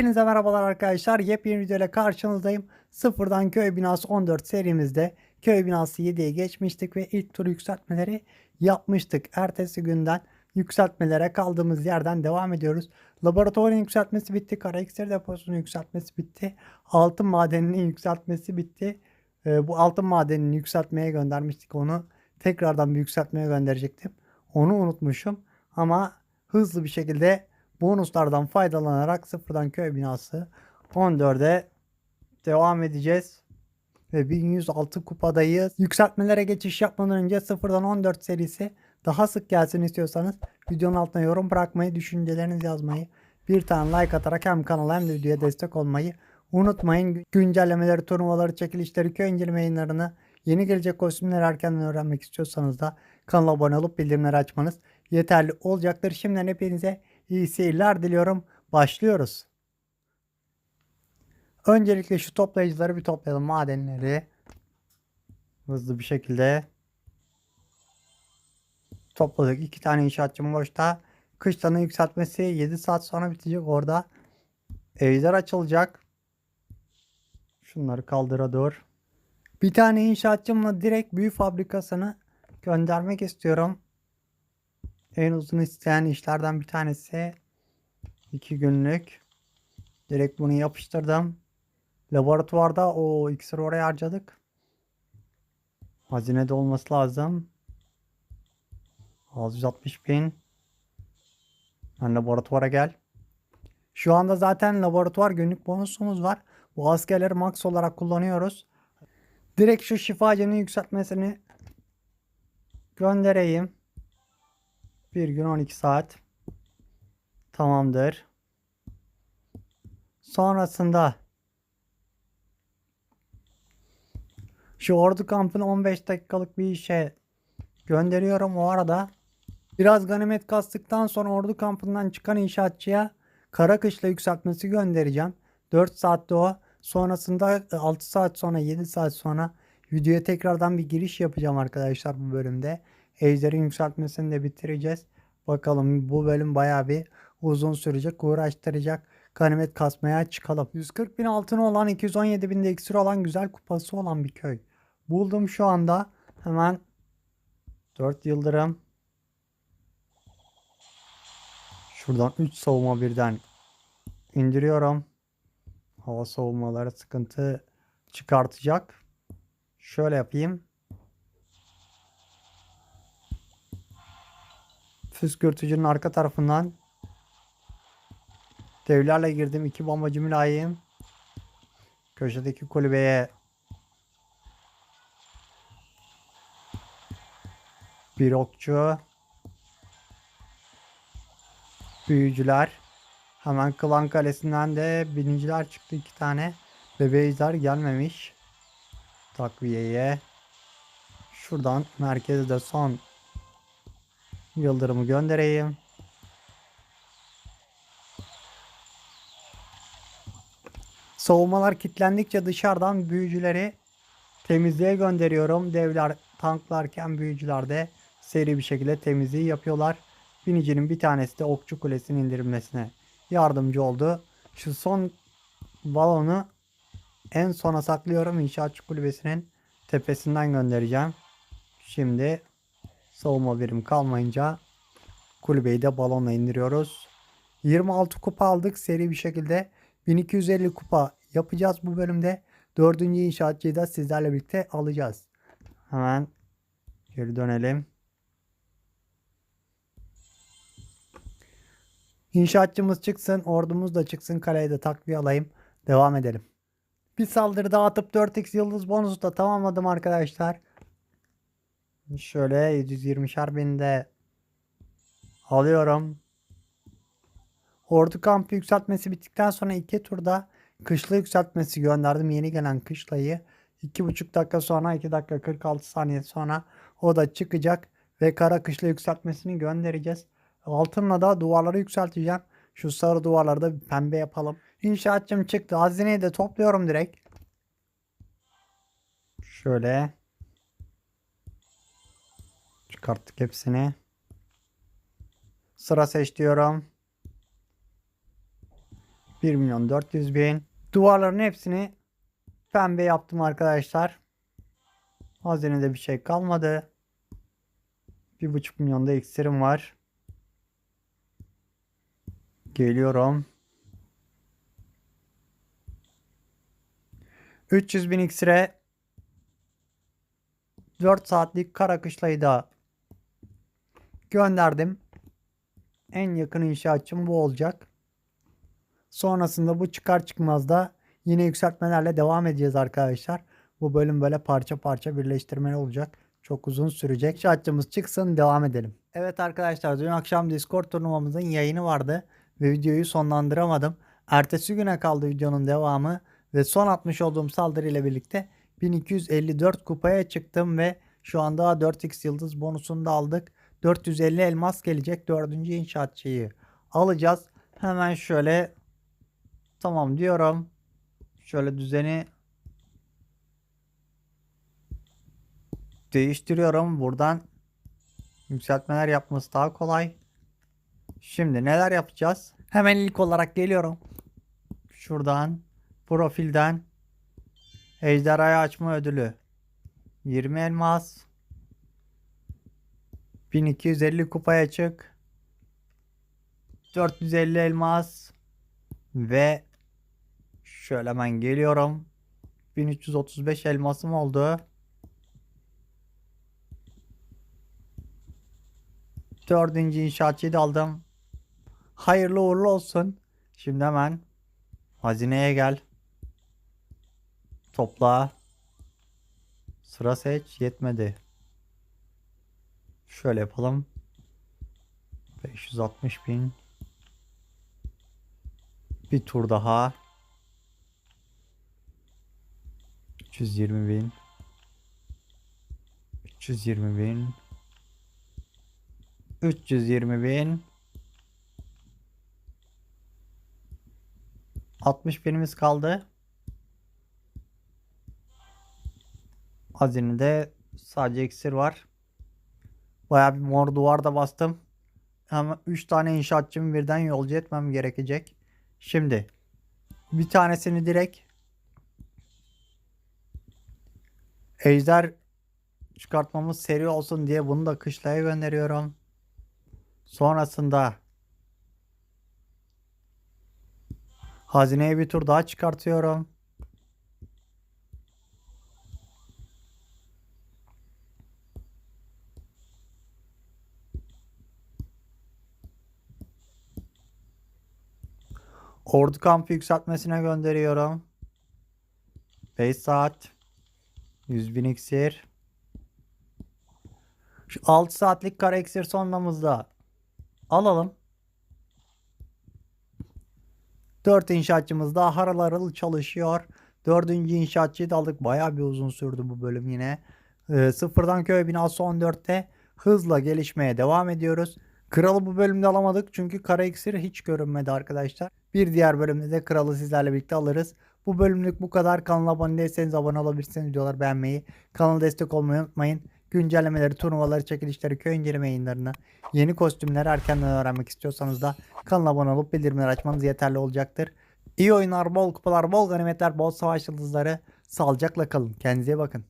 Hepinize merhabalar arkadaşlar. Yepyeni video ile karşınızdayım. Sıfırdan köy binası 14 serimizde köy binası 7'ye geçmiştik ve ilk tur yükseltmeleri yapmıştık. Ertesi günden yükseltmelere kaldığımız yerden devam ediyoruz. Laboratuvarın yükseltmesi bitti. Kara iksir deposunun yükseltmesi bitti. Altın madeninin yükseltmesi bitti. Ee, bu altın madenini yükseltmeye göndermiştik onu. Tekrardan bir yükseltmeye gönderecektim. Onu unutmuşum. Ama hızlı bir şekilde bonuslardan faydalanarak sıfırdan köy binası 14'e devam edeceğiz. Ve 1106 kupadayız. Yükseltmelere geçiş yapmadan önce sıfırdan 14 serisi daha sık gelsin istiyorsanız videonun altına yorum bırakmayı, düşüncelerinizi yazmayı, bir tane like atarak hem kanala hem de videoya destek olmayı unutmayın. Güncellemeleri, turnuvaları, çekilişleri, köy inceleme yayınlarını, yeni gelecek kostümleri erkenden öğrenmek istiyorsanız da kanala abone olup bildirimleri açmanız yeterli olacaktır. Şimdiden hepinize iyi seyirler diliyorum. Başlıyoruz. Öncelikle şu toplayıcıları bir toplayalım. Madenleri hızlı bir şekilde topladık. İki tane inşaatçım boşta. Kışlanın yükseltmesi 7 saat sonra bitecek orada. Ejder açılacak. Şunları kaldıra dur. Bir tane inşaatçımla direkt büyü fabrikasını göndermek istiyorum. En uzun isteyen işlerden bir tanesi 2 günlük. Direkt bunu yapıştırdım. Laboratuvarda o iksiri oraya harcadık. Hazinede olması lazım. 660 bin. Ben laboratuvara gel. Şu anda zaten laboratuvar günlük bonusumuz var. Bu askerleri max olarak kullanıyoruz. Direkt şu şifacının yükseltmesini göndereyim. Bir gün 12 saat. Tamamdır. Sonrasında şu ordu kampını 15 dakikalık bir işe gönderiyorum. O arada biraz ganimet kastıktan sonra ordu kampından çıkan inşaatçıya kara kışla yükseltmesi göndereceğim. 4 saatte o. Sonrasında 6 saat sonra 7 saat sonra videoya tekrardan bir giriş yapacağım arkadaşlar bu bölümde. Ejder'in yükseltmesini de bitireceğiz. Bakalım bu bölüm baya bir uzun sürecek, uğraştıracak. Ganimet kasmaya çıkalım. 140 bin altını olan 217 bin de iksir olan güzel kupası olan bir köy. Buldum şu anda. Hemen 4 yıldırım. Şuradan 3 savunma birden indiriyorum. Hava savunmaları sıkıntı çıkartacak. Şöyle yapayım. Püskürtücünün arka tarafından devlerle girdim. iki bombacı mülayim. Köşedeki kulübeye bir okçu. Büyücüler. Hemen Klan Kalesi'nden de biniciler çıktı iki tane. Bebeğizler gelmemiş. Takviyeye. Şuradan merkezde son Yıldırımı göndereyim. Savunmalar kilitlendikçe dışarıdan büyücüleri temizliğe gönderiyorum. Devler tanklarken büyücüler de seri bir şekilde temizliği yapıyorlar. Binicinin bir tanesi de okçu kulesinin indirilmesine yardımcı oldu. Şu son balonu en sona saklıyorum. İnşaatçı kulübesinin tepesinden göndereceğim. Şimdi Savunma birim kalmayınca kulübeyi de balonla indiriyoruz. 26 kupa aldık seri bir şekilde. 1250 kupa yapacağız bu bölümde. Dördüncü inşaatçıyı da sizlerle birlikte alacağız. Hemen geri dönelim. İnşaatçımız çıksın, ordumuz da çıksın, kaleye de takviye alayım. Devam edelim. Bir saldırı daha atıp 4x yıldız bonusu da tamamladım arkadaşlar. Şöyle 720'şer bin de alıyorum. Ordu kampı yükseltmesi bittikten sonra iki turda kışla yükseltmesi gönderdim. Yeni gelen kışlayı 2,5 dakika sonra 2 dakika 46 saniye sonra o da çıkacak ve kara kışla yükseltmesini göndereceğiz. Altınla da duvarları yükselteceğim. Şu sarı duvarları da pembe yapalım. İnşaatçım çıktı. Hazineyi de topluyorum direkt. Şöyle. Çıkarttık hepsini. Sıra seç diyorum. 1 milyon 400 bin. Duvarların hepsini pembe yaptım arkadaşlar. Hazinede bir şey kalmadı. 1,5 milyonda iksirim var. Geliyorum. 300 bin iksire 4 saatlik kara kışlayı da gönderdim. En yakın inşaatçım bu olacak. Sonrasında bu çıkar çıkmaz da yine yükseltmelerle devam edeceğiz arkadaşlar. Bu bölüm böyle parça parça birleştirmeli olacak. Çok uzun sürecek. İnşaatçımız çıksın devam edelim. Evet arkadaşlar dün akşam Discord turnuvamızın yayını vardı ve videoyu sonlandıramadım. Ertesi güne kaldı videonun devamı ve son atmış olduğum saldırı ile birlikte 1254 kupaya çıktım ve şu anda 4x yıldız bonusunu da aldık. 450 elmas gelecek. Dördüncü inşaatçıyı alacağız. Hemen şöyle tamam diyorum. Şöyle düzeni değiştiriyorum. Buradan yükseltmeler yapması daha kolay. Şimdi neler yapacağız? Hemen ilk olarak geliyorum. Şuradan profilden ejderhayı açma ödülü 20 elmas 1250 kupaya çık. 450 elmas. Ve şöyle hemen geliyorum. 1335 elmasım oldu. dördüncü inşaatçıyı da aldım. Hayırlı uğurlu olsun. Şimdi hemen hazineye gel. Topla. Sıra seç. Yetmedi Şöyle yapalım. 560 bin. Bir tur daha. 320 bin. 320 bin. 320 bin. 60 binimiz kaldı. Hazinede sadece iksir var. Bayağı bir mor duvar da bastım. Ama 3 tane inşaatçımı birden yolcu etmem gerekecek. Şimdi bir tanesini direkt ejder çıkartmamız seri olsun diye bunu da kışlaya gönderiyorum. Sonrasında hazineye bir tur daha çıkartıyorum. Ordu kampı yükseltmesine gönderiyorum. 5 saat. 100 bin iksir. Şu 6 saatlik kara iksir sonlamızda alalım. 4 inşaatçımız daha harıl harıl çalışıyor. Dördüncü inşaatçıyı da aldık. Bayağı bir uzun sürdü bu bölüm yine. Ee, sıfırdan köy binası 14'te hızla gelişmeye devam ediyoruz. Kralı bu bölümde alamadık çünkü kara iksir hiç görünmedi arkadaşlar. Bir diğer bölümde de kralı sizlerle birlikte alırız. Bu bölümlük bu kadar. Kanala abone değilseniz abone olabilirsiniz. Videoları beğenmeyi, kanala destek olmayı unutmayın. Güncellemeleri, turnuvaları, çekilişleri, köy inceleme yayınlarını, yeni kostümleri erkenden öğrenmek istiyorsanız da kanala abone olup bildirimleri açmanız yeterli olacaktır. İyi oyunlar, bol kupalar, bol ganimetler, bol savaş yıldızları. Sağlıcakla kalın. Kendinize bakın.